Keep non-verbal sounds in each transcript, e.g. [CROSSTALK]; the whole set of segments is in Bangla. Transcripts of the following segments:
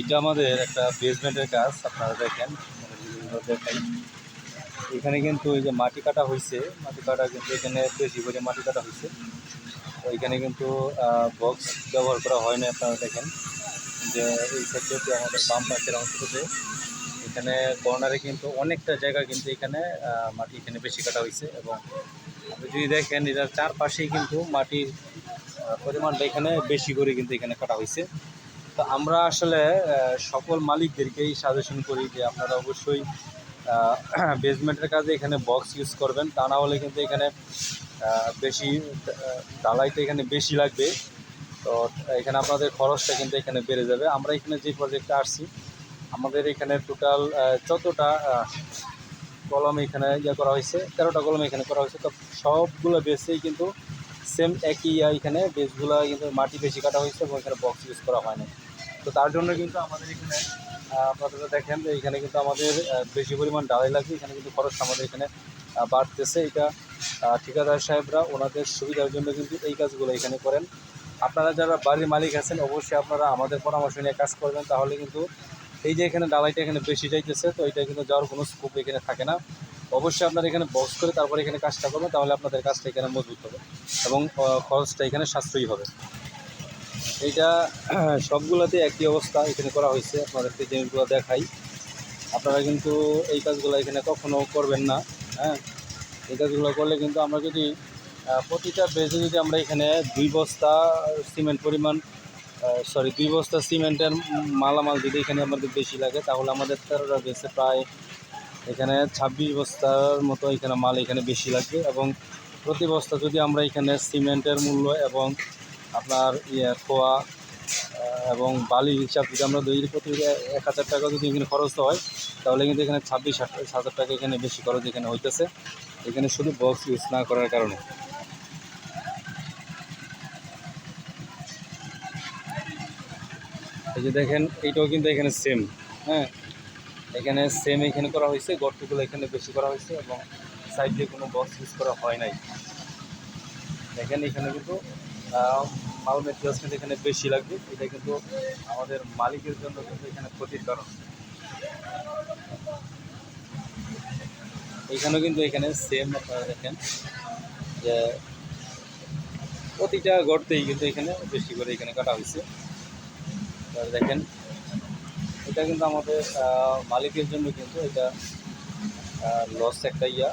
এটা আমাদের একটা বেসমেন্টের কাজ, আপনারা দেখেন দেখাই। এখানে কিন্তু এই যে মাটি কাটা হয়েছে মাটি কাটা কিন্তু এখানে বেশি করে মাটি কাটা হয়েছে এখানে কিন্তু বক্স ব্যবহার করা হয় না আপনারা দেখেন। যে এই সাইডে আমাদের বাম পাশের অংশটাতে, এখানে কর্নারে কিন্তু অনেকটা জায়গা কিন্তু এখানে মাটি এখানে বেশি কাটা হয়েছে এবং আপনি যদি দেখেন, এটার চারপাশেই কিন্তু মাটির পরিমাণটা এখানে বেশি করে কিন্তু এখানে কাটা হয়েছে তো আমরা আসলে সকল মালিকদেরকেই সাজেশন করি যে আপনারা অবশ্যই বেসমেন্টের [CLEARS THROAT] কাজে এখানে বক্স ইউজ করবেন। তা না হলে কিন্তু এখানে বেশি ঢালাইটা এখানে বেশি লাগবে। তো এখানে আপনাদের খরচটা কিন্তু এখানে বেড়ে যাবে। আমরা এখানে যে প্রজেক্টটা আসছি, আমাদের এখানে টোটাল যতটা কলম এখানে ইয়ে করা হয়েছে, তেরোটা কলম এখানে করা হয়েছে। তো সবগুলো বেসেই কিন্তু সেম একই এখানে বেসগুলো কিন্তু মাটি বেশি কাটা হয়েছে এবং এখানে বক্স ইউজ করা হয় না তো তার জন্য কিন্তু আমাদের এখানে আপনারা দেখেন এখানে কিন্তু আমাদের বেশি পরিমাণ ডালাই লাগবে এখানে কিন্তু খরচ আমাদের এখানে বাড়তেছে। এটা ঠিকাদার সাহেবরা ওনাদের সুবিধার জন্য কিন্তু এই কাজগুলো এখানে করেন। আপনারা যারা বাড়ির মালিক আছেন, অবশ্যই আপনারা আমাদের পরামর্শ নিয়ে কাজ করবেন। তাহলে কিন্তু এই যে এখানে ডালাইটা এখানে বেশি যাইতেছে, তো এটা কিন্তু যাওয়ার কোনো স্কোপ এখানে থাকে না। অবশ্যই আপনারা এখানে বক্স করে তারপরে এখানে কাজটা করবেন, তাহলে আপনাদের কাজটা এখানে মজবুত হবে এবং খরচটা এখানে সাশ্রয়ী হবে। এইটা, [CLEARS THROAT] সবগুলোতে একই অবস্থা এখানে করা হয়েছে। আপনাদেরকে জিনিসগুলো দেখাই। আপনারা কিন্তু এই কাজগুলো এখানে কখনো করবেন না হ্যাঁ? এই কাজগুলো করলে কিন্তু আমরা যদি প্রতিটা বেজে যদি আমরা এখানে দুই বস্তা সিমেন্ট পরিমাণ সরি দুই বস্তা সিমেন্টের মালামাল যদি এখানে আমাদের বেশি লাগে, তাহলে আমাদের তেরোটা বেসে প্রায় এখানে ছাব্বিশ বস্তার মতো এখানে মাল এখানে বেশি লাগবে এবং প্রতি বস্তা যদি আমরা এখানে সিমেন্টের মূল্য এবং আপনার ইয়ে খোয়া এবং বালির হিসাব যদি আমরা দৈরি প্রতি এক হাজার টাকা যদি এখানে খরচ হয়, তাহলে কিন্তু এখানে ছাব্বিশ হাজার টাকা এখানে বেশি খরচ এখানে হইতেছে। এখানে শুধু বক্স ইউজ না করার কারণে। এই যে দেখেন, এইটাও কিন্তু এখানে সেম হ্যাঁ? এখানে সেম এখানে করা হয়েছে, গর্তগুলো এখানে বেশি করা হয়েছে এবং সাইড দিয়ে কোনো বক্স ইউজ করা হয় নাই। দেখেন এখানে কিন্তু মাল মেটেরিয়ালস কিন্তু এখানে বেশি লাগবে। এটা কিন্তু আমাদের মালিকের জন্য কিন্তু এখানে ক্ষতির কারণ। এখানেও কিন্তু এখানে সেম আপনারা দেখেন যে প্রতিটা গর্তেই কিন্তু এখানে বেশি করে এখানে কাটা হয়েছে। দেখেন এটা কিন্তু আমাদের মালিকের জন্য কিন্তু এটা লস একটা ইয়া।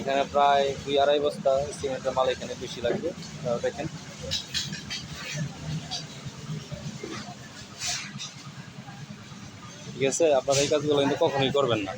এখানে প্রায় দুই আড়াই বস্তা সিমেন্টের মাল এখানে বেশি লাগবে দেখেন। ঠিক আছে, আপনারা এই কাজগুলো কিন্তু কখনোই করবেন না।